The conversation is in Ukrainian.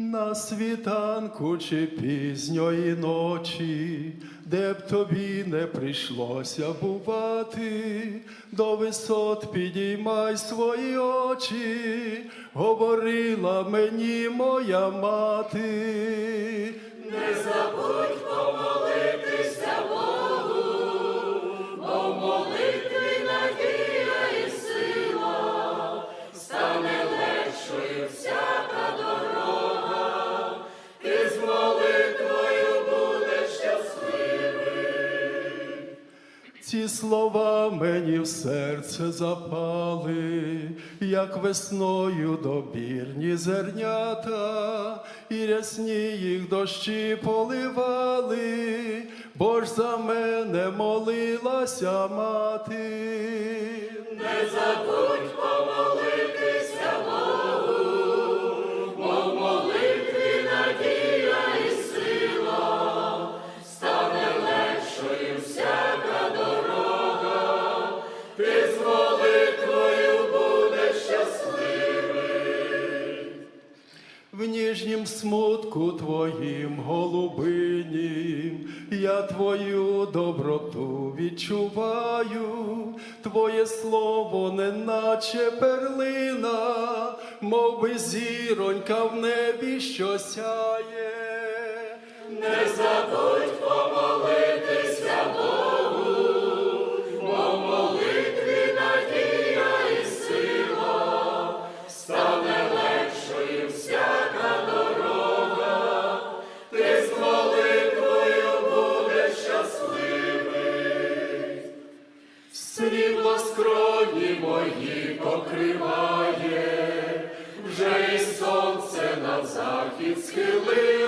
На світанку чи пізньої ночі, де б тобі не прийшлося бувати, до висот підіймай свої очі, говорила мені моя мати. Не забудь помолитися Ці слова мені в серце запали, як весною добірні зернята, і рясні їх дощі поливали, бо ж за мене молилася мати. В ніжнім смутку твоїм голубинім, я твою доброту відчуваю, твоє слово, неначе перлина, мов би зіронька в небі, що сяє. Не Срібло скроні мої покриває, вже і сонце на захід схилилось,